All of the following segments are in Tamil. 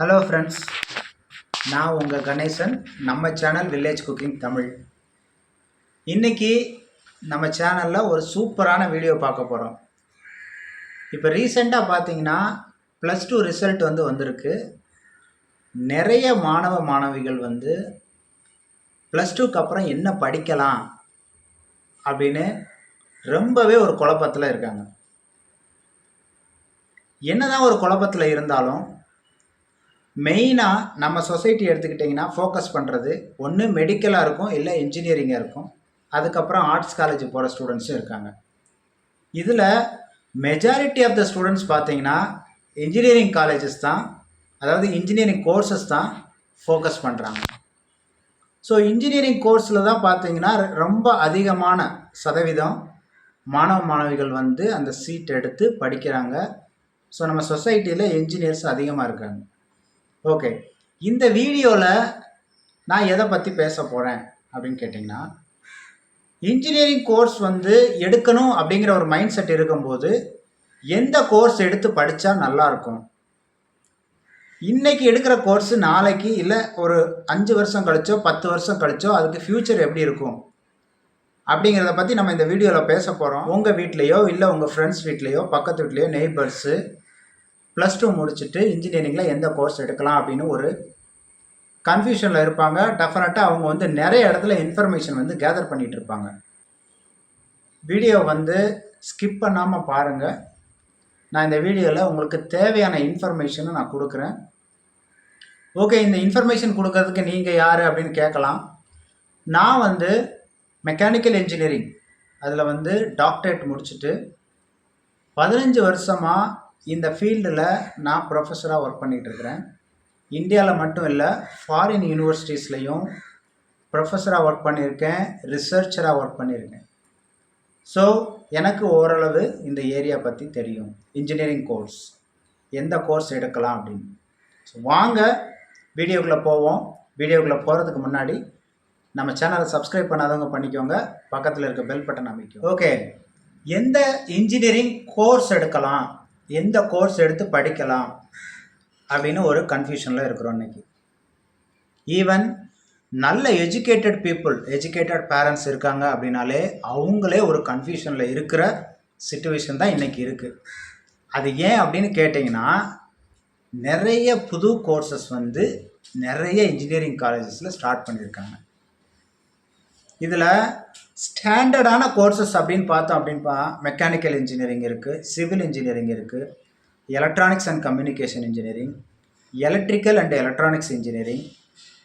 ஹலோ ஃப்ரெண்ட்ஸ் நான் உங்கள் கணேசன். நம்ம சேனல் வில்லேஜ் குக்கிங் தமிழ் இன்றைக்கி நம்ம சேனலில் ஒரு சூப்பரான வீடியோ பார்க்க போகிறோம் இப்போ ரீசெண்டாக பார்த்தீங்கன்னா ப்ளஸ் டூ ரிசல்ட் வந்து வந்திருக்கு. நிறைய மாணவ மாணவிகள் வந்து ப்ளஸ் டூக்கு அப்புறம் என்ன படிக்கலாம் அப்படின்னு ரொம்பவே ஒரு குழப்பத்தில் இருக்காங்க. என்னதான் ஒரு குழப்பத்தில் இருந்தாலும் மெயினாக நம்ம சொசைட்டி எடுத்துக்கிட்டிங்கன்னா ஃபோக்கஸ் பண்ணுறது ஒன்று மெடிக்கலாக இருக்கும் இல்லை இன்ஜினியரிங்காக இருக்கும். அதுக்கப்புறம் ஆர்ட்ஸ் காலேஜ் போகிற ஸ்டூடெண்ட்ஸும் இருக்காங்க. இதில் மெஜாரிட்டி ஆஃப் த ஸ்டூடெண்ட்ஸ் பார்த்தீங்கன்னா இன்ஜினியரிங் காலேஜஸ் தான் அதாவது இன்ஜினியரிங் கோர்சஸ் தான் ஃபோக்கஸ் பண்ணுறாங்க ஸோ இன்ஜினியரிங் கோர்ஸில் தான் பார்த்தீங்கன்னா ரொம்ப அதிகமான சதவீதம் மாணவ மாணவிகள் வந்து அந்த சீட் எடுத்து படிக்கிறாங்க. ஸோ நம்ம சொசைட்டியில் இன்ஜினியர்ஸ் அதிகமாக இருக்காங்க. ஓகே இந்த வீடியோவில் நான் எதை பற்றி பேச போகிறேன் அப்படின்னு கேட்டிங்கன்னா இன்ஜினியரிங் கோர்ஸ் வந்து எடுக்கணும் அப்படிங்கிற ஒரு மைண்ட் செட் இருக்கும்போது எந்த கோர்ஸ் எடுத்து படித்தா நல்லாயிருக்கும்? இன்றைக்கி எடுக்கிற கோர்ஸ் நாளைக்கு இல்லை ஒரு அஞ்சு வருஷம் கழிச்சோ பத்து வருஷம் கழிச்சோ அதுக்கு ஃப்யூச்சர் எப்படி இருக்கும்? அப்படிங்கிறத பற்றி நம்ம இந்த வீடியோவில் பேச போகிறோம் உங்கள் வீட்லேயோ இல்லை உங்கள் ஃப்ரெண்ட்ஸ் வீட்லேயோ பக்கத்து வீட்லேயோ நெய்பர்ஸு ப்ளஸ் டூ முடிச்சுட்டு இன்ஜினியரிங்கில் எந்த கோர்ஸ் எடுக்கலாம் அப்படின்னு ஒரு கன்ஃபியூஷனில் இருப்பாங்க. டெஃபினட்டாக அவங்க வந்து நிறைய இடத்துல இன்ஃபர்மேஷன் வந்து கேதர் பண்ணிகிட்டு இருப்பாங்க. வீடியோ வந்து ஸ்கிப் பண்ணாமல் பாருங்கள் நான் இந்த வீடியோவில் உங்களுக்கு தேவையான இன்ஃபர்மேஷனை நான் கொடுக்குறேன். ஓகே இந்த இன்ஃபர்மேஷன் கொடுக்கறதுக்கு நீங்கள் யார் அப்படின்னு கேட்கலாம். நான் வந்து மெக்கானிக்கல் இன்ஜினியரிங் அதில் வந்து டாக்டரேட் முடிச்சுட்டு பதினஞ்சு வருஷமாக இந்த ஃபீல்டில் நான் ப்ரொஃபஸராக ஒர்க் பண்ணிகிட்டு இருக்கிறேன் இந்தியாவில் மட்டும் இல்லை ஃபாரின் யூனிவர்சிட்டிஸ்லையும் ப்ரொஃபஸராக ஒர்க் பண்ணியிருக்கேன் ரிசர்ச்சராக ஒர்க் பண்ணியிருக்கேன். ஸோ எனக்கு ஓரளவு இந்த ஏரியா பற்றி தெரியும். இன்ஜினியரிங் கோர்ஸ் எந்த கோர்ஸ் எடுக்கலாம் அப்படின்னு. ஸோ வாங்க வீடியோக்குள்ளே போவோம். வீடியோக்குள்ளே போகிறதுக்கு முன்னாடி நம்ம சேனலை சப்ஸ்கிரைப் பண்ணாதவங்க பண்ணிக்கோங்க. பக்கத்தில் இருக்க பெல் பட்டன் அமைக்கும். ஓகே எந்த இன்ஜினியரிங் கோர்ஸ் எடுக்கலாம்? எந்த கோர்ஸ் எடுத்து படிக்கலாம் அப்படின்னு ஒரு கன்ஃபியூஷனில் இருக்கிறோம் இன்றைக்கி ஈவன் நல்ல எஜுகேட்டட் பீப்புள் எஜுகேட்டட் பேரண்ட்ஸ் இருக்காங்க அப்படின்னாலே அவங்களே ஒரு கன்ஃபியூஷனில் இருக்கிற சுச்சுவேஷன் தான் இன்றைக்கி இருக்குது அது ஏன் அப்படின்னு கேட்டிங்கன்னா நிறைய புது கோர்சஸ் வந்து நிறைய இன்ஜினியரிங் காலேஜஸில் ஸ்டார்ட் பண்ணியிருக்காங்க. இதில் ஸ்டாண்டர்டான கோர்சஸ் அப்படின்னு பார்த்தோம் அப்படின்பா மெக்கானிக்கல் இன்ஜினியரிங் இருக்குது சிவில் இன்ஜினியரிங் இருக்குது electronics and communication engineering electrical and electronics engineering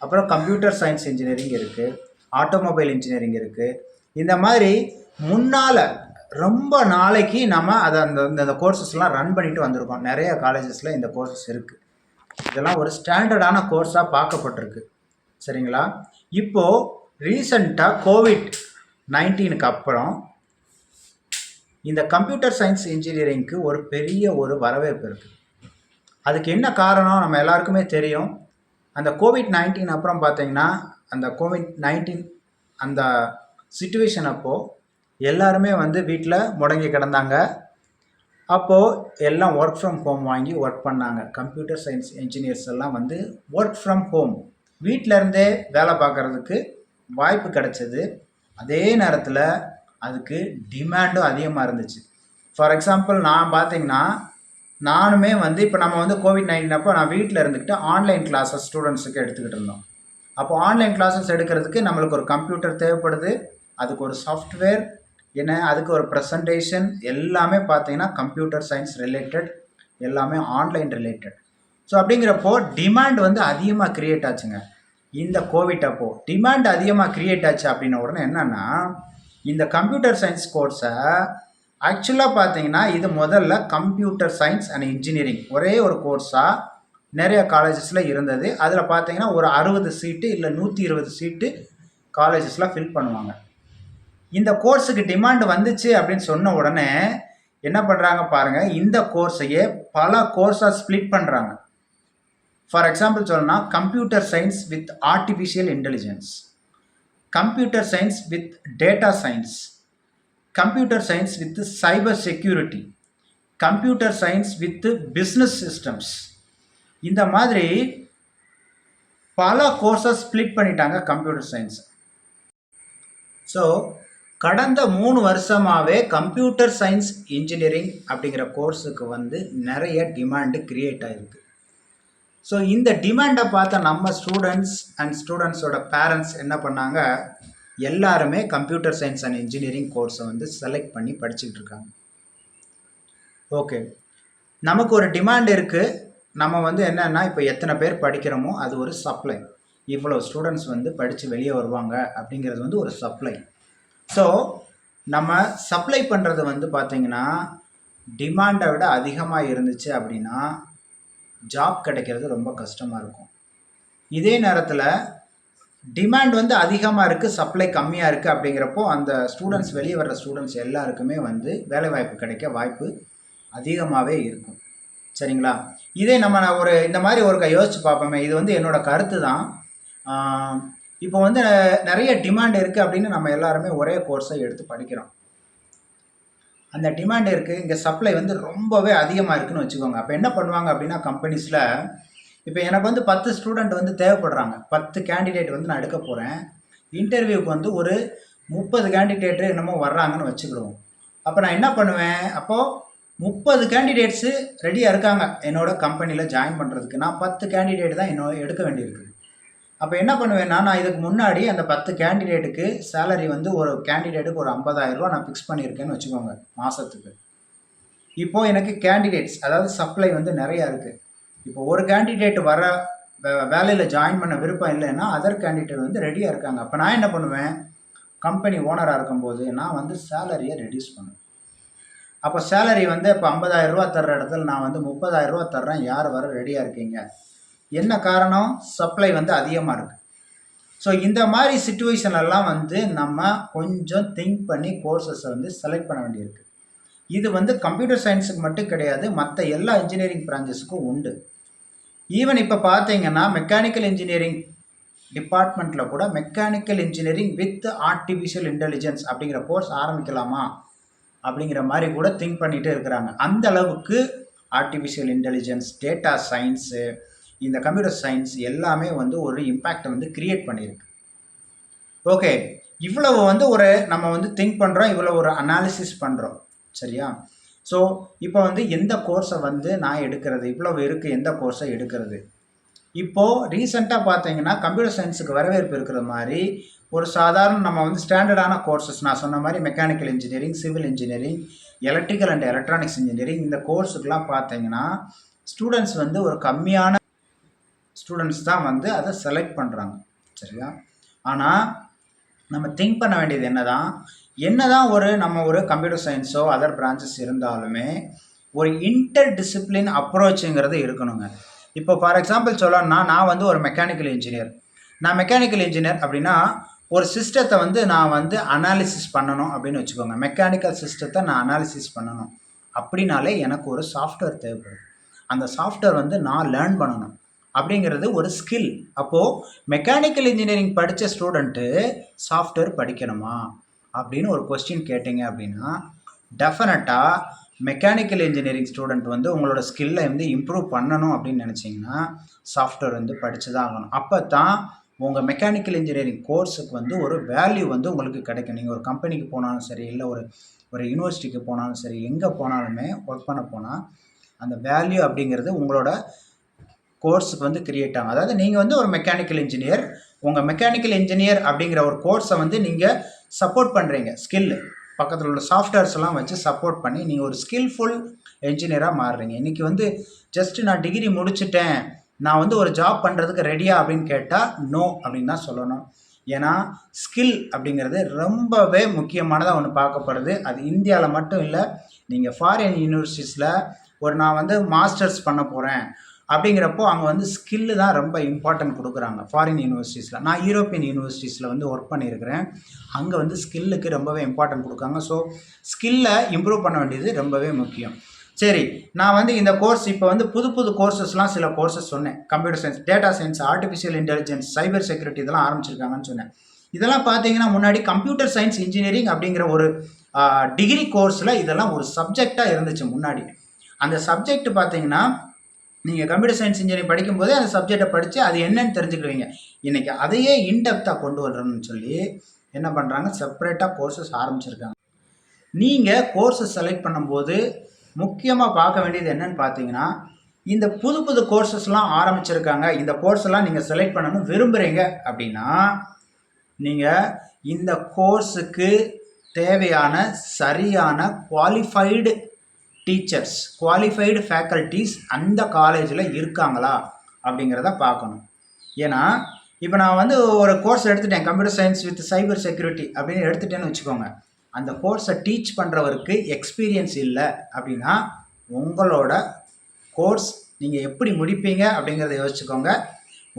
அப்புறம் கம்ப்யூட்டர் சயின்ஸ் இன்ஜினியரிங் இருக்குது ஆட்டோமொபைல் இன்ஜினியரிங் இருக்குது இந்த மாதிரி முன்னால் ரொம்ப நாளைக்கு நம்ம அதை அந்த இந்த கோர்சஸ்லாம் ரன் பண்ணிட்டு வந்திருக்கோம். நிறைய காலேஜஸில் இந்த கோர்சஸ் இருக்குது இதெல்லாம் ஒரு ஸ்டாண்டர்டான கோர்ஸாக பார்க்கப்பட்டிருக்கு. சரிங்களா? இப்போது ரீசண்டாக கோவிட் நைன்டீனுக்கு அப்புறம் இந்த கம்ப்யூட்டர் சயின்ஸ் இன்ஜினியரிங்க்கு ஒரு பெரிய ஒரு வரவேற்பு இருக்குது அதுக்கு என்ன காரணம் நம்ம எல்லாருக்குமே தெரியும். அந்த கோவிட் நைன்டீன் அப்புறம் பார்த்தீங்கன்னா அந்த கோவிட் நைன்டீன் அந்த சுச்சுவேஷன் அப்போது எல்லாருமே வந்து வீட்டில் முடங்கி கிடந்தாங்க. அப்போது எல்லாம் ஒர்க் ஃப்ரம் ஹோம் வாங்கி ஒர்க் பண்ணாங்க. கம்ப்யூட்டர் சயின்ஸ் இன்ஜினியர்ஸ் எல்லாம் வந்து ஒர்க் ஃப்ரம் ஹோம் வீட்டிலருந்தே வேலை பார்க்குறதுக்கு வாய்ப்பு கிடச்சிது. அதே நேரத்தில் அதுக்கு டிமாண்டும் அதிகமாக இருந்துச்சு. ஃபார் எக்ஸாம்பிள் நான் பார்த்தீங்கன்னா நானுமே வந்து இப்போ நம்ம வந்து கோவிட் நைன்டீன் அப்போ நான் வீட்டில் இருந்துக்கிட்டு ஆன்லைன் கிளாஸஸ் ஸ்டூடெண்ட்ஸுக்கு எடுத்துக்கிட்டு இருந்தோம். அப்போ ஆன்லைன் கிளாஸஸ் எடுக்கிறதுக்கு நம்மளுக்கு ஒரு கம்ப்யூட்டர் தேவைப்படுது. அதுக்கு ஒரு சாஃப்ட்வேர் என்ன அதுக்கு ஒரு ப்ரெசன்டேஷன் எல்லாமே பார்த்தீங்கன்னா கம்ப்யூட்டர் சயின்ஸ் ரிலேட்டட் எல்லாமே ஆன்லைன் ரிலேட்டட் ஸோ அப்படிங்கிறப்போ டிமாண்ட் வந்து அதிகமாக க்ரியேட் ஆச்சுங்க. இந்த கோவிட் அப்போது டிமாண்ட் அதிகமாக க்ரியேட் ஆச்சு அப்படின்ன உடனே என்னென்னா இந்த கம்ப்யூட்டர் சயின்ஸ் கோர்ஸை ஆக்சுவலாக பார்த்தீங்கன்னா இது முதல்ல கம்ப்யூட்டர் சயின்ஸ் அண்ட் இன்ஜினியரிங் ஒரே ஒரு கோர்ஸாக நிறைய காலேஜஸில் இருந்தது. அதில் பார்த்தீங்கன்னா ஒரு அறுபது சீட்டு இல்லை நூற்றி இருபது சீட்டு காலேஜஸில் ஃபில் பண்ணுவாங்க. இந்த கோர்ஸுக்கு டிமாண்ட் வந்துச்சு அப்படின்னு சொன்ன உடனே என்ன பண்ணுறாங்க பாருங்கள் இந்த கோர்ஸையே பல கோர்ஸாக ஸ்ப்ளிட் பண்ணுறாங்க ஃபார் எக்ஸாம்பிள் சொல்லணும்னா computer science with artificial intelligence computer science with data science computer science with cyber security computer science with business systems இந்த மாதிரி பல கோர்சஸ் ஸ்ப்ளிட் பண்ணிட்டாங்க கம்ப்யூட்டர் சயின்ஸ் ஸோ கடந்த மூணு வருஷமாகவே கம்ப்யூட்டர் சயின்ஸ் இன்ஜினியரிங் அப்படிங்கிற கோர்ஸுக்கு வந்து நிறைய டிமாண்டு கிரியேட் ஆகிருக்கு ஸோ இந்த டிமாண்டை பார்த்த நம்ம ஸ்டூடெண்ட்ஸ் அண்ட் ஸ்டூடெண்ட்ஸோட பேரண்ட்ஸ் என்ன பண்ணாங்க? எல்லாருமே கம்ப்யூட்டர் சயின்ஸ் அண்ட் இன்ஜினியரிங் கோர்ஸை வந்து செலக்ட் பண்ணி படிச்சுக்கிட்டு இருக்காங்க. ஓகே நமக்கு ஒரு டிமாண்ட் இருக்குது நம்ம வந்து என்னென்னா இப்போ எத்தனை பேர் படிக்கிறோமோ அது ஒரு சப்ளை இவ்வளோ ஸ்டூடெண்ட்ஸ் வந்து படித்து வெளியே வருவாங்க அப்படிங்கிறது வந்து ஒரு சப்ளை ஸோ நம்ம சப்ளை பண்ணுறது வந்து பார்த்திங்கன்னா டிமாண்டை விட அதிகமாக இருந்துச்சு அப்படின்னா ஜாப் கிடைக்கிறது ரொம்ப கஷ்டமாக இருக்கும். இதே நேரத்தில் டிமாண்ட் வந்து அதிகமாக இருக்குது சப்ளை கம்மியாக இருக்குது அப்படிங்கிறப்போ அந்த ஸ்டூடெண்ட்ஸ் வெளியே வர்ற ஸ்டூடெண்ட்ஸ் எல்லாருக்குமே வந்து வேலைவாய்ப்பு கிடைக்க வாய்ப்பு அதிகமாகவே இருக்கும். சரிங்களா? இதே நம்ம நான் ஒரு இந்த மாதிரி ஒரு க- யோசிச்சு பார்ப்போமே இது வந்து என்னோடய கருத்து தான். இப்போ வந்து நிறைய டிமாண்ட் இருக்குது அப்படின்னு நம்ம எல்லாருமே ஒரே கோர்ஸை எடுத்து படிக்கிறோம். அந்த டிமாண்ட் இருக்குது இங்கே சப்ளை வந்து ரொம்பவே அதிகமாக இருக்குன்னு வச்சுக்கோங்க. அப்போ என்ன பண்ணுவாங்க அப்படின்னா கம்பெனிஸில் இப்போ எனக்கு வந்து பத்து ஸ்டூடெண்ட் வந்து தேவைப்படுறாங்க. பத்து கேண்டிடேட் வந்து நான் எடுக்க போகிறேன் இன்டர்வியூக்கு வந்து ஒரு முப்பது கேண்டிடேட்டு என்னமோ வர்றாங்கன்னு வச்சுக்கிடுவோம். அப்போ நான் என்ன பண்ணுவேன்? அப்போது முப்பது கேண்டிடேட்ஸு ரெடியாக இருக்காங்க. என்னோடய கம்பெனியில் ஜாயின் பண்ணுறதுக்கு நான் பத்து கேண்டிடேட் தான் என்னோட எடுக்க வேண்டியிருக்குது அப்போ என்ன பண்ணுவேன்னா நான் இதுக்கு முன்னாடி அந்த பத்து கேண்டிடேட்டுக்கு சேலரி வந்து ஒரு கேண்டிடேட்டுக்கு ஒரு 50000 நான் ஃபிக்ஸ் பண்ணியிருக்கேன்னு வச்சுக்கோங்க மாதத்துக்கு இப்போது எனக்கு கேண்டிடேட்ஸ் அதாவது சப்ளை வந்து நிறையா இருக்குது இப்போ ஒரு கேண்டிடேட் வர வேலையில் ஜாயின் பண்ண விருப்பம் இல்லைன்னா அதர் கேண்டிடேட் வந்து ரெடியாக இருக்காங்க. அப்போ நான் என்ன பண்ணுவேன் கம்பெனி ஓனராக இருக்கும்போது நான் வந்து சேலரியை ரெடியூஸ் பண்ணுவேன். அப்போ சேலரி வந்து இப்போ 50000 ரூபா தர்ற இடத்துல நான் வந்து 30000 தர்றேன் யார் வர ரெடியாக இருக்கீங்க? என்ன காரணம்? சப்ளை வந்து அதிகமாக இருக்குது ஸோ இந்த மாதிரி சுச்சுவேஷன்லாம் வந்து நம்ம கொஞ்சம் திங்க் பண்ணி கோர்சஸை வந்து செலக்ட் பண்ண வேண்டியிருக்கு. இது வந்து கம்ப்யூட்டர் சயின்ஸுக்கு மட்டும் கிடையாது மற்ற எல்லா இன்ஜினியரிங் பிரான்ச்சஸுக்கும் உண்டு. ஈவன் இப்போ பார்த்தீங்கன்னா மெக்கானிக்கல் இன்ஜினியரிங் டிபார்ட்மெண்ட்டில் கூட mechanical engineering with artificial intelligence அப்படிங்கிற கோர்ஸ் ஆரம்பிக்கலாமா? அப்படிங்கிற மாதிரி கூட திங்க் பண்ணிகிட்டே இருக்கிறாங்க. அந்த அளவுக்கு ஆர்டிஃபிஷியல் இன்டெலிஜென்ஸ் டேட்டா சயின்ஸு இந்த கம்ப்யூட்டர் சயின்ஸ் எல்லாமே வந்து ஒரு இம்பேக்டை வந்து கிரியேட் பண்ணியிருக்கு. ஓகே இவ்வளவு வந்து ஒரு நம்ம வந்து திங்க் பண்ணுறோம் இவ்வளோ ஒரு அனாலிசிஸ் பண்ணுறோம் சரியா? ஸோ இப்போ வந்து எந்த கோர்ஸை வந்து நான் எடுக்கிறது இவ்வளவு இருக்குது எந்த கோர்ஸை எடுக்கிறது? இப்போது ரீசெண்டாக பார்த்தீங்கன்னா கம்ப்யூட்டர் சயின்ஸுக்கு வரவேற்பு இருக்கிற மாதிரி ஒரு சாதாரண நம்ம வந்து ஸ்டாண்டர்டான கோர்சஸ் நான் சொன்ன மாதிரி mechanical engineering civil engineering electrical and electronics engineering இந்த கோர்ஸுக்கெலாம் பார்த்தீங்கன்னா ஸ்டூடெண்ட்ஸ் வந்து ஒரு கம்மியான ஸ்டூடெண்ட்ஸ் தான் வந்து அதை செலக்ட் பண்ணுறாங்க சரியா? ஆனால் நம்ம திங்க் பண்ண வேண்டியது என்ன தான் என்ன தான் ஒரு நம்ம ஒரு கம்ப்யூட்டர் சயின்ஸோ அதர் பிரான்ச்சஸ் இருந்தாலுமே ஒரு இன்டர் டிசிப்ளின் அப்ரோச்சுங்கிறது இருக்கணுங்க. இப்போ ஃபார் எக்ஸாம்பிள் சொல்லணும்னா நான் வந்து ஒரு மெக்கானிக்கல் இன்ஜினியர் நான் மெக்கானிக்கல் இன்ஜினியர் அப்படின்னா ஒரு சிஸ்டத்தை வந்து நான் வந்து அனாலிசிஸ் பண்ணணும் அப்படின்னு வச்சுக்கோங்க. மெக்கானிக்கல் சிஸ்டத்தை நான் அனாலிசிஸ் பண்ணணும். அப்படின்னாலே எனக்கு ஒரு சாஃப்ட்வேர் தேவைப்படுது அந்த சாஃப்ட்வேர் வந்து நான் லேர்ன் பண்ணணும். அப்படிங்கிறது ஒரு ஸ்கில் அப்போது மெக்கானிக்கல் இன்ஜினியரிங் படித்த ஸ்டூடெண்ட்டு சாஃப்ட்வேர் படிக்கணுமா? அப்படின்னு ஒரு கொஸ்டின் கேட்டிங்க அப்படின்னா டெஃபினட்டாக மெக்கானிக்கல் இன்ஜினியரிங் ஸ்டூடெண்ட் வந்து உங்களோட ஸ்கில்லை வந்து இம்ப்ரூவ் பண்ணணும் அப்படின்னு நினச்சிங்கன்னா சாஃப்ட்வேர் வந்து படித்து தான் ஆகணும். அப்போ தான் உங்கள் மெக்கானிக்கல் இன்ஜினியரிங் கோர்ஸுக்கு வந்து ஒரு வேல்யூ வந்து உங்களுக்கு கிடைக்கும். நீங்கள் ஒரு கம்பெனிக்கு போனாலும் சரி இல்லை ஒரு ஒரு யூனிவர்சிட்டிக்கு போனாலும் சரி எங்கே போனாலுமே ஒர்க் பண்ண போனால் அந்த வேல்யூ அப்படிங்கிறது உங்களோட கோர்ஸுக்கு வந்து கிரியேட் ஆகும். அதாவது நீங்கள் வந்து ஒரு மெக்கானிக்கல் இன்ஜினியர் உங்கள் மெக்கானிக்கல் இன்ஜினியர் அப்படிங்கிற ஒரு கோர்ஸை வந்து நீங்கள் சப்போர்ட் பண்ணுறீங்க ஸ்கில்லு பக்கத்தில் உள்ள சாஃப்ட்வேர்ஸ் எல்லாம் வச்சு சப்போர்ட் பண்ணி நீங்கள் ஒரு ஸ்கில்ஃபுல் என்ஜினியராக மாறுறீங்க. இன்றைக்கி வந்து ஜஸ்ட் நான் டிகிரி முடிச்சுட்டேன். நான் வந்து ஒரு ஜாப் பண்ணுறதுக்கு ரெடியா அப்படின்னு கேட்டால் நோ அப்படின்னு தான் சொல்லணும். ஏன்னா ஸ்கில் அப்படிங்கிறது ரொம்பவே முக்கியமானதாக ஒன்று பார்க்கப்படுது. அது இந்தியாவில் மட்டும் இல்லை நீங்கள் ஃபாரின் யூனிவர்சிட்டிஸில் ஒரு நான் வந்து மாஸ்டர்ஸ் பண்ண போகிறேன் அப்படிங்கிறப்போ அங்கே வந்து ஸ்கில்லு தான் ரொம்ப இம்பார்ட்டன்ட் கொடுக்குறாங்க ஃபாரின் யூனிவர்சிட்டிஸில் நான் யூரோப்பியன் யூனிவர்சிட்டிஸில் வந்து ஒர்க் பண்ணியிருக்கிறேன். அங்கே வந்து ஸ்கில்லுக்கு ரொம்பவே இம்பார்ட்டன்ட் கொடுக்காங்க ஸோ ஸ்கில்லை இம்ப்ரூவ் பண்ண வேண்டியது ரொம்பவே முக்கியம். சரி நான் வந்து இந்த கோர்ஸ் இப்போ வந்து புது புது கோர்சஸ்லாம் சில கோர்சஸ் சொன்னேன். Computer science data science artificial intelligence cyber security இதெல்லாம் ஆரம்பிச்சிருக்காங்கன்னு சொன்னேன். இதெல்லாம் பார்த்தீங்கன்னா முன்னாடி கம்ப்யூட்டர் சயின்ஸ் இன்ஜினியரிங் அப்படிங்கிற ஒரு டிகிரி கோர்ஸில் இதெல்லாம் ஒரு சப்ஜெக்டாக இருந்துச்சு முன்னாடி. அந்த சப்ஜெக்ட் பார்த்தீங்கன்னா நீங்கள் கம்ப்யூட்டர் சயின்ஸ் இன்ஜினியரிங் படிக்கும்போதே அந்த சப்ஜெக்டை படித்து அது என்னன்னு தெரிஞ்சுக்கிடுவீங்க. இன்றைக்கி அதையே இன்டெப்த்தாக கொண்டு வரணும்னு சொல்லி என்ன பண்ணுறாங்க செப்பரேட்டாக கோர்சஸ் ஆரம்பிச்சிருக்காங்க. நீங்கள் கோர்ஸை செலக்ட் பண்ணும்போது முக்கியமாக பார்க்க வேண்டியது என்னன்னு பார்த்தீங்கன்னா இந்த புது புது கோர்சஸ்லாம் ஆரம்பிச்சிருக்காங்க. இந்த கோர்ஸ் எல்லாம் நீங்கள் செலக்ட் பண்ணணும்னு விரும்புகிறீங்க அப்படின்னா நீங்கள் இந்த கோர்ஸுக்கு தேவையான சரியான குவாலிஃபைடு டீச்சர்ஸ் குவாலிஃபைடு ஃபேக்கல்ட்டிஸ் அந்த காலேஜில் இருக்காங்களா அப்படிங்கிறத பார்க்கணும். ஏன்னா இப்போ நான் வந்து ஒரு கோர்ஸ் எடுத்துட்டேன் computer science with cyber security அப்படின்னு எடுத்துட்டேன்னு வச்சுக்கோங்க. அந்த கோர்ஸை டீச் பண்ணுறவருக்கு எக்ஸ்பீரியன்ஸ் இல்லை அப்படின்னா உங்களோட கோர்ஸ் நீங்கள் எப்படி முடிப்பீங்க அப்படிங்கிறத யோசிச்சுக்கோங்க.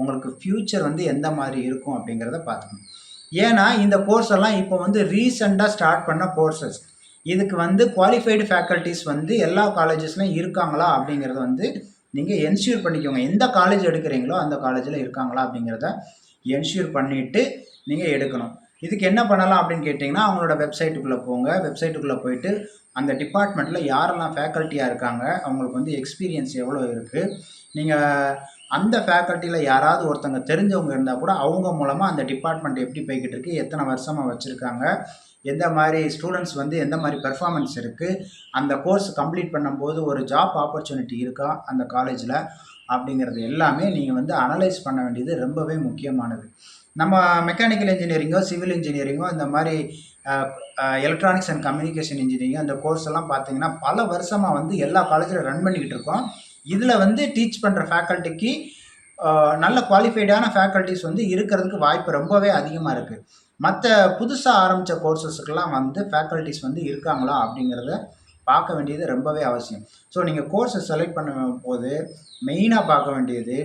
உங்களுக்கு ஃப்யூச்சர் வந்து எந்த மாதிரி இருக்கும் அப்படிங்கிறத பார்த்துக்கணும். ஏன்னா இந்த கோர்ஸ் எல்லாம் இப்போ வந்து ரீசெண்டாக ஸ்டார்ட் பண்ண கோர்சஸ் இதுக்கு வந்து குவாலிஃபைடு ஃபேக்கல்ட்டிஸ் வந்து எல்லா காலேஜஸ்லையும் இருக்காங்களா அப்படிங்கிறத வந்து நீங்கள் என்ஷூர் பண்ணிக்கோங்க. எந்த காலேஜ் எடுக்கிறீங்களோ அந்த காலேஜில் இருக்காங்களா அப்படிங்கிறத என்ஷூர் பண்ணிவிட்டு நீங்கள் எடுக்கணும். இதுக்கு என்ன பண்ணலாம் அப்படின்னு கேட்டிங்கன்னா அவங்களோட வெப்சைட்டுக்குள்ளே போங்க. வெப்சைட்டுக்குள்ளே போயிட்டு அந்த டிபார்ட்மெண்ட்டில் யாரெல்லாம் ஃபேக்கல்ட்டியாக இருக்காங்க அவங்களுக்கு வந்து எக்ஸ்பீரியன்ஸ் எவ்வளோ இருக்குது நீங்கள் அந்த ஃபேக்கல்ட்டியில் யாராவது ஒருத்தங்க தெரிஞ்சவங்க இருந்தால் கூட அவங்க மூலமாக அந்த டிபார்ட்மெண்ட் எப்படி போய்கிட்டு இருக்கு எத்தனை வருஷமாக வச்சுருக்காங்க எந்த மாதிரி ஸ்டூடெண்ட்ஸ் வந்து எந்த மாதிரி பெர்ஃபார்மன்ஸ் இருக்குது அந்த கோர்ஸ் கம்ப்ளீட் பண்ணும்போது ஒரு ஜாப் ஆப்பர்ச்சுனிட்டி இருக்கா அந்த காலேஜில் அப்படிங்கிறது எல்லாமே நீங்கள் வந்து அனலைஸ் பண்ண வேண்டியது ரொம்பவே முக்கியமானது. நம்ம மெக்கானிக்கல் இன்ஜினியரிங்கோ சிவில் இன்ஜினியரிங்கோ இந்த மாதிரி எலக்ட்ரானிக்ஸ் அண்ட் கம்யூனிகேஷன் இன்ஜினியரிங் அந்த கோர்ஸ் எல்லாம் பார்த்தீங்கன்னா பல வருஷமாக வந்து எல்லா காலேஜில் ரன் பண்ணிக்கிட்டு இருக்கோம். இதில் வந்து டீச் பண்ணுற ஃபேக்கல்ட்டிக்கு நல்ல குவாலிஃபைடான ஃபேக்கல்ட்டிஸ் வந்து இருக்கிறதுக்கு வாய்ப்பு ரொம்பவே அதிகமாக இருக்குது மற்ற புதுசாக ஆரம்பித்த கோர்சஸுக்கெல்லாம் வந்து ஃபேக்கல்ட்டிஸ் வந்து இருக்காங்களா அப்படிங்கிறத பார்க்க வேண்டியது ரொம்பவே அவசியம். ஸோ நீங்கள் கோர்ஸை செலக்ட் பண்ண போது மெயினாக பார்க்க வேண்டியது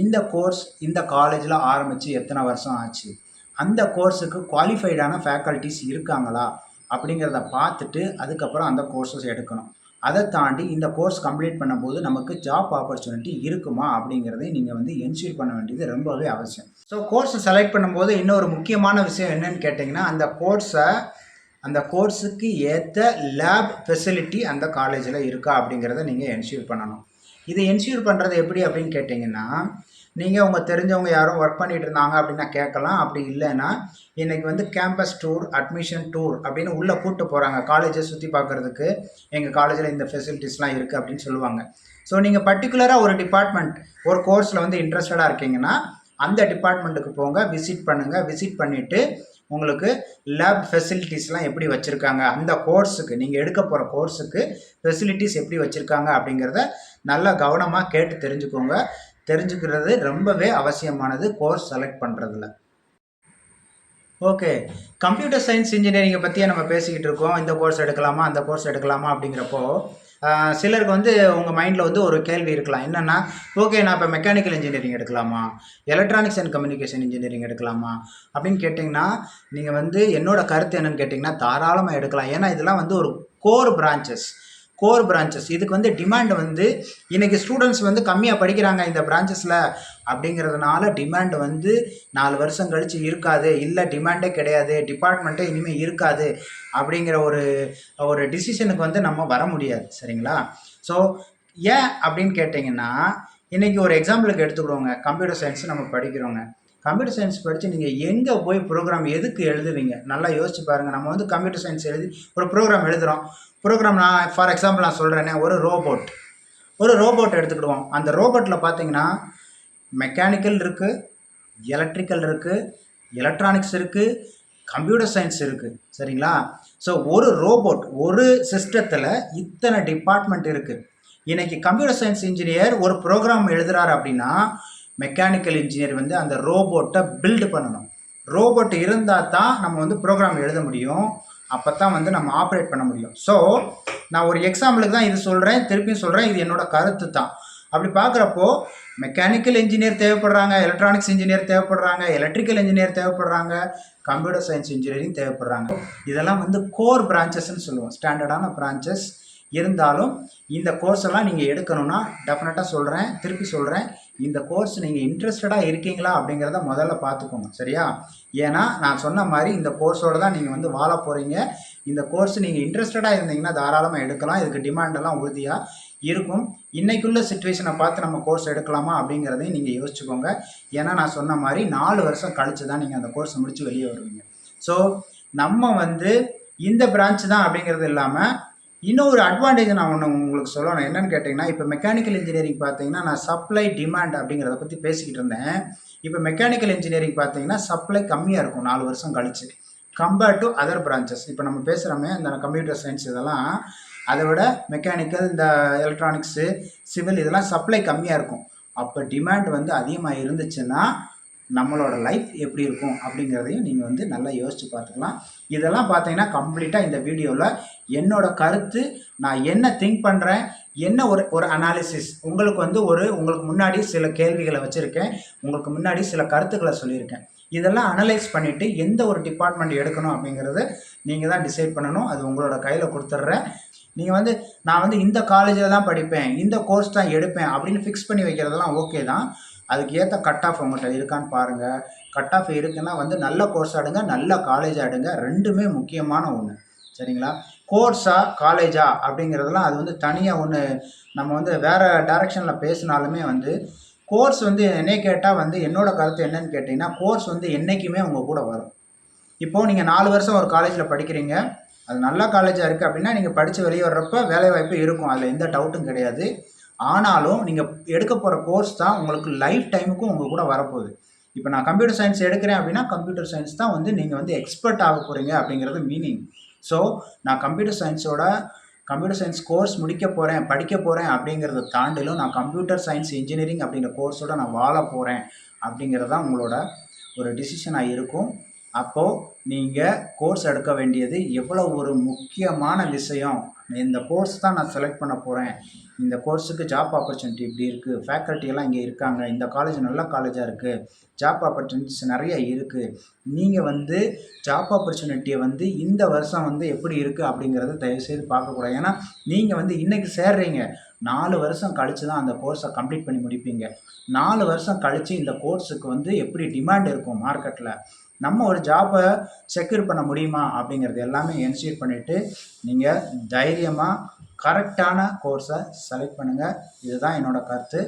இந்த கோர்ஸ் இந்த காலேஜில் ஆரம்பித்து எத்தனை வருஷம் ஆச்சு? அந்த கோர்ஸுக்கு குவாலிஃபைடான ஃபேக்கல்ட்டிஸ் இருக்காங்களா அப்படிங்கிறத பார்த்துட்டு அதுக்கப்புறம் அந்த கோர்ஸஸ் எடுக்கணும். அதை தாண்டி இந்த கோர்ஸ் கம்ப்ளீட் பண்ணும்போது நமக்கு ஜாப் ஆப்பர்ச்சுனிட்டி இருக்குமா அப்படிங்கிறதையும் நீங்கள் வந்து என்ஷூர் பண்ண வேண்டியது ரொம்பவே அவசியம். ஸோ கோர்ஸை செலக்ட் பண்ணும்போது இன்னொரு முக்கியமான விஷயம் என்னன்னு கேட்டிங்கன்னா அந்த கோர்ஸை அந்த கோர்ஸுக்கு ஏற்ற லேப் ஃபெசிலிட்டி அந்த காலேஜில் இருக்கா அப்படிங்கிறத நீங்கள் என்ஷூர் பண்ணணும். இதை என்ஷூர் பண்ணுறது எப்படி அப்படின்னு கேட்டிங்கன்னா நீங்கள் உங்கள் தெரிஞ்சவங்க யாரும் ஒர்க் பண்ணிகிட்டு இருந்தாங்க அப்படின்னா கேட்கலாம். அப்படி இல்லைன்னா இன்றைக்கி வந்து கேம்பஸ் டூர் அட்மிஷன் டூர் அப்படின்னு உள்ளே கூப்பிட்டு போகிறாங்க காலேஜை சுற்றி பார்க்குறதுக்கு எங்கள் காலேஜில் இந்த ஃபெசிலிட்டிஸ்லாம் இருக்குது அப்படின்னு சொல்லுவாங்க. ஸோ நீங்கள் பர்டிகுலராக ஒரு டிபார்ட்மெண்ட் ஒரு கோர்ஸில் வந்து இன்ட்ரெஸ்டடாக இருக்கீங்கன்னா அந்த டிபார்ட்மெண்ட்டுக்கு போங்க விசிட் பண்ணுங்கள் விசிட் பண்ணிவிட்டு உங்களுக்கு லேப் ஃபெசிலிட்டிஸ்லாம் எப்படி வச்சுருக்காங்க அந்த கோர்ஸுக்கு நீங்கள் எடுக்க போகிற கோர்ஸுக்கு ஃபெசிலிட்டிஸ் எப்படி வச்சுருக்காங்க அப்படிங்கிறத நல்லா கவனமாக கேட்டு தெரிஞ்சுக்கோங்க. தெரிஞ்சுக்கிறது ரொம்பவே அவசியமானது கோர்ஸ் செலக்ட் பண்ணுறதுல ஓகே கம்ப்யூட்டர் சயின்ஸ் இன்ஜினியரிங்கை பற்றியே நம்ம பேசிக்கிட்டு இருக்கோம். இந்த கோர்ஸ் எடுக்கலாமா அந்த கோர்ஸ் எடுக்கலாமா அப்படிங்கிறப்போ சிலருக்கு வந்து உங்கள் மைண்டில் வந்து ஒரு கேள்வி இருக்கலாம். என்னென்னா ஓகே நான் இப்போ மெக்கானிக்கல் இன்ஜினியரிங் எடுக்கலாமா? எலக்ட்ரானிக்ஸ் அண்ட் கம்யூனிகேஷன் இன்ஜினியரிங் எடுக்கலாமா? அப்படின்னு கேட்டிங்கன்னா நீங்கள் வந்து என்னோடய கருத்து என்னென்னு கேட்டிங்கன்னா தாராளமாக எடுக்கலாம். ஏன்னா இதெல்லாம் வந்து ஒரு கோர் பிரான்ச்சஸ் கோர் பிரான்ச்சஸ் இதுக்கு வந்து டிமாண்ட் வந்து இன்றைக்கி ஸ்டூடெண்ட்ஸ் வந்து கம்மியாக படிக்கிறாங்க இந்த பிரான்ச்சஸில் அப்படிங்கிறதுனால டிமாண்ட் வந்து நாலு வருஷம் கழித்து இருக்காது. இல்லை டிமாண்டே கிடையாது. டிபார்ட்மெண்ட்டே இனிமேல் இருக்காது அப்படிங்கிற ஒரு ஒரு டிசிஷனுக்கு வந்து நம்ம வர முடியாது. சரிங்களா? ஸோ ஏன் அப்படின்னு கேட்டிங்கன்னா இன்றைக்கி ஒரு எக்ஸாம்பிளுக்கு எடுத்துக்கிடுவோங்க. கம்ப்யூட்டர் சயின்ஸ் நம்ம படிக்கிறோங்க. கம்ப்யூட்டர் சயின்ஸ் படித்து நீங்கள் எங்கே போய் ப்ரோக்ராம் எதுக்கு எழுதுவீங்க? நல்லா யோசிச்சு பாருங்கள் நம்ம வந்து கம்ப்யூட்டர் சயின்ஸ் எழுதி ஒரு ப்ரோக்ராம் எழுதுகிறோம் ப்ரோக்ராம் நான் ஃபார் எக்ஸாம்பிள் நான் சொல்கிறேனே ஒரு ரோபோட் ஒரு ரோபோட் எடுத்துக்கிடுவோம். அந்த ரோபோட்டில் பார்த்தீங்கன்னா மெக்கானிக்கல் இருக்குது எலக்ட்ரிக்கல் இருக்குது எலக்ட்ரானிக்ஸ் இருக்குது கம்ப்யூட்டர் சயின்ஸ் இருக்குது சரிங்களா? ஸோ ஒரு ரோபோட் ஒரு சிஸ்டத்தில் இத்தனை டிபார்ட்மெண்ட் இருக்குது இன்றைக்கி கம்ப்யூட்டர் சயின்ஸ் இன்ஜினியர் ஒரு ப்ரோக்ராம் எழுதுகிறார் அப்படின்னா மெக்கானிக்கல் இன்ஜினியர் வந்து அந்த ரோபோட்டை பில்டு பண்ணணும். ரோபோட் இருந்தால் தான் நம்ம வந்து ப்ரோக்ராம் எழுத முடியும். அப்போ தான் வந்து நம்ம ஆப்ரேட் பண்ண முடியும். ஸோ நான் ஒரு எக்ஸாம்பிளுக்கு தான் இது சொல்கிறேன் திருப்பியும் சொல்கிறேன் இது என்னோட கருத்து தான். அப்படி பார்க்குறப்போ மெக்கானிக்கல் இன்ஜினியர் தேவைப்படுறாங்க எலக்ட்ரானிக்ஸ் இன்ஜினியர் தேவைப்படுறாங்க எலக்ட்ரிக்கல் இன்ஜினியர் தேவைப்படுறாங்க கம்ப்யூட்டர் சயின்ஸ் இன்ஜினியரிங் தேவைப்படுறாங்க. இதெல்லாம் வந்து கோர் பிரான்ச்சஸ்ன்னு சொல்லுவோம். ஸ்டாண்டர்டான பிரான்ச்சஸ் இருந்தாலும் இந்த கோர்ஸ் எல்லாம் நீங்கள் எடுக்கணும்னா டெஃபினட்டாக சொல்கிறேன் திருப்பி சொல்கிறேன் இந்த கோர்ஸ் நீங்கள் இன்ட்ரெஸ்டடாக இருக்கீங்களா அப்படிங்கிறத முதல்ல பார்த்துக்கோங்க சரியா? ஏன்னா நான் சொன்ன மாதிரி இந்த கோர்ஸோடு தான் நீங்கள் வந்து வாழ போகிறீங்க இந்த கோர்ஸ் நீங்கள் இன்ட்ரெஸ்டடாக இருந்தீங்கன்னா தாராளமாக எடுக்கலாம். இதுக்கு டிமாண்டெல்லாம் உறுதியாக இருக்கும். இன்றைக்குள்ள சுச்சுவேஷனை பார்த்து நம்ம கோர்ஸ் எடுக்கலாமா அப்படிங்கிறதையும் நீங்கள் யோசிச்சுக்கோங்க. ஏன்னா நான் சொன்ன மாதிரி நாலு வருஷம் கழிச்சு தான் நீங்கள் அந்த கோர்ஸை முடித்து வெளியே வருவீங்க. ஸோ நம்ம வந்து இந்த பிரான்ச் தான் அப்படிங்கிறது இல்லாமல் இன்னொரு அட்வான்டேஜ் நான் ஒன்று உங்களுக்கு சொல்லணும். என்னென்னு கேட்டிங்கன்னா இப்போ மெக்கானிக்கல் இன்ஜினியரிங் பார்த்தீங்கன்னா நான் சப்ளை டிமாண்ட் அப்படிங்கிறத பற்றி பேசிக்கிட்டு இருந்தேன். இப்போ மெக்கானிக்கல் இன்ஜினியரிங் பார்த்தீங்கன்னா சப்ளை கம்மியாக இருக்கும். நாலு வருஷம் கழிச்சு. கம்பேர்ட் டு அதர் பிரான்ச்சஸ் இப்போ நம்ம பேசுகிறோமே இந்த கம்ப்யூட்டர் சயின்ஸ் இதெல்லாம் அதை விட மெக்கானிக்கல் இந்த எலக்ட்ரானிக்ஸு சிவில் இதெல்லாம் சப்ளை கம்மியாக இருக்கும். அப்போ டிமாண்ட் வந்து அதிகமாக இருந்துச்சுன்னா நம்மளோட லைஃப் எப்படி இருக்கும் அப்படிங்கிறதையும் நீங்கள் வந்து நல்லா யோசித்து பார்த்துக்கலாம். இதெல்லாம் பார்த்தீங்கன்னா கம்ப்ளீட்டாக இந்த வீடியோவில் என்னோட கருத்து நான் என்ன திங்க் பண்ணுறேன் என்ன ஒரு ஒரு அனாலிசிஸ் உங்களுக்கு வந்து ஒரு உங்களுக்கு முன்னாடி சில கேள்விகளை வச்சுருக்கேன். உங்களுக்கு முன்னாடி சில கருத்துக்களை சொல்லியிருக்கேன். இதெல்லாம் அனலைஸ் பண்ணிவிட்டு எந்த ஒரு டிபார்ட்மெண்ட் எடுக்கணும் அப்படிங்கிறத நீங்கள் தான் டிசைட் பண்ணணும். அது உங்களோட கையில் கொடுத்துட்றேன். நீங்கள் வந்து நான் வந்து இந்த காலேஜில் தான் படிப்பேன் இந்த கோர்ஸ் தான் எடுப்பேன் அப்படின்னு ஃபிக்ஸ் பண்ணி வைக்கிறதெல்லாம் ஓகே தான். அதுக்கு ஏற்ற கட் ஆஃப் உங்கள்கிட்ட இருக்கான்னு பாருங்கள் கட் ஆஃப் இருக்குன்னா வந்து நல்ல கோர்ஸ் ஆடுங்க நல்ல காலேஜ் ஆடுங்க ரெண்டுமே முக்கியமான ஒன்று சரிங்களா? கோர்ஸா காலேஜா அப்படிங்கிறதெல்லாம் அது வந்து தனியாக ஒன்று நம்ம வந்து வேறு டைரெக்ஷனில் பேசினாலுமே வந்து கோர்ஸ் வந்து என்னை கேட்டால் வந்து என்னோடய கருத்து என்னன்னு கேட்டிங்கன்னா கோர்ஸ் வந்து என்றைக்குமே உங்கள் கூட வரும். இப்போது நீங்கள் நாலு வருஷம் ஒரு காலேஜில் படிக்கிறீங்க. அது நல்ல காலேஜாக இருக்குது அப்படின்னா நீங்கள் படித்து வெளியே வர்றப்ப வேலைவாய்ப்பு இருக்கும். அதில் எந்த டவுட்டும் கிடையாது. ஆனாலும் நீங்கள் எடுக்க போகிற கோர்ஸ் தான் உங்களுக்கு லைஃப் டைமுக்கும் உங்கள் கூட வரப்போகுது. இப்போ நான் கம்ப்யூட்டர் சயின்ஸ் எடுக்கிறேன் அப்படின்னா கம்ப்யூட்டர் சயின்ஸ் தான் வந்து நீங்கள் வந்து எக்ஸ்பர்ட் ஆக போகிறீங்க அப்படிங்கிறது மீனிங் ஸோ நான் கம்ப்யூட்டர் சயின்ஸோட கம்ப்யூட்டர் சயின்ஸ் கோர்ஸ் முடிக்க போகிறேன் படிக்க போகிறேன் அப்படிங்கிறத தாண்டிலும் நான் கம்ப்யூட்டர் சயின்ஸ் இன்ஜினியரிங் அப்படிங்கிற கோர்ஸோட நான் வாழ போகிறேன் அப்படிங்கிறது தான் உங்களோட ஒரு டிசிஷனாக இருக்கும். அப்போது நீங்கள் கோர்ஸ் எடுக்க வேண்டியது எவ்வளோ ஒரு முக்கியமான விஷயம். இந்த கோர்ஸ் தான் நான் செலக்ட் பண்ண போகிறேன் இந்த கோர்ஸுக்கு ஜாப் ஆப்பர்ச்சுனிட்டி இப்படி இருக்குது ஃபேக்கல்ட்டியெல்லாம் இங்கே இருக்காங்க. இந்த காலேஜ் நல்ல காலேஜாக இருக்குது ஜாப் ஆப்பர்ச்சுனிட்டிஸ் நிறைய இருக்குது நீங்கள் வந்து ஜாப் ஆப்பர்ச்சுனிட்டியை வந்து இந்த வருஷம் வந்து எப்படி இருக்குது அப்படிங்கிறத தயவுசெய்து பார்க்கக்கூடாது ஏன்னா நீங்கள் வந்து இன்றைக்கி சேர்றீங்க. நாலு வருஷம் கழித்து தான் அந்த கோர்ஸை கம்ப்ளீட் பண்ணி முடிப்பீங்க. நாலு வருஷம் கழித்து இந்த கோர்ஸுக்கு வந்து எப்படி டிமாண்ட் இருக்கும் மார்க்கெட்டில் நம்ம ஒரு ஜாப்பை செக்யூர் பண்ண முடியுமா அப்படிங்கிறது எல்லாமே என்ஷூர் பண்ணிவிட்டு நீங்கள் தைரியமாக கரெக்டான கோர்ஸை செலக்ட் பண்ணுங்கள் இதுதான் என்னோடய கருத்து.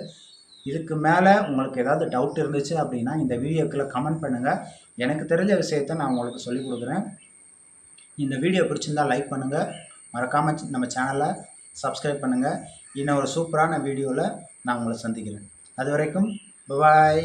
இதுக்கு மேலே உங்களுக்கு ஏதாவது டவுட் இருந்துச்சு அப்படின்னா இந்த வீடியோக்குள்ளே கமெண்ட் பண்ணுங்கள் எனக்கு தெரிஞ்ச விஷயத்த நான் உங்களுக்கு சொல்லிக் கொடுக்குறேன். இந்த வீடியோ பிடிச்சிருந்தால் லைக் பண்ணுங்கள் மறக்காமல் நம்ம சேனலை சப்ஸ்கிரைப் பண்ணுங்கள் இன்னும் ஒரு சூப்பரான வீடியோவில் நான் உங்களை சந்திக்கிறேன். அது வரைக்கும் பாய்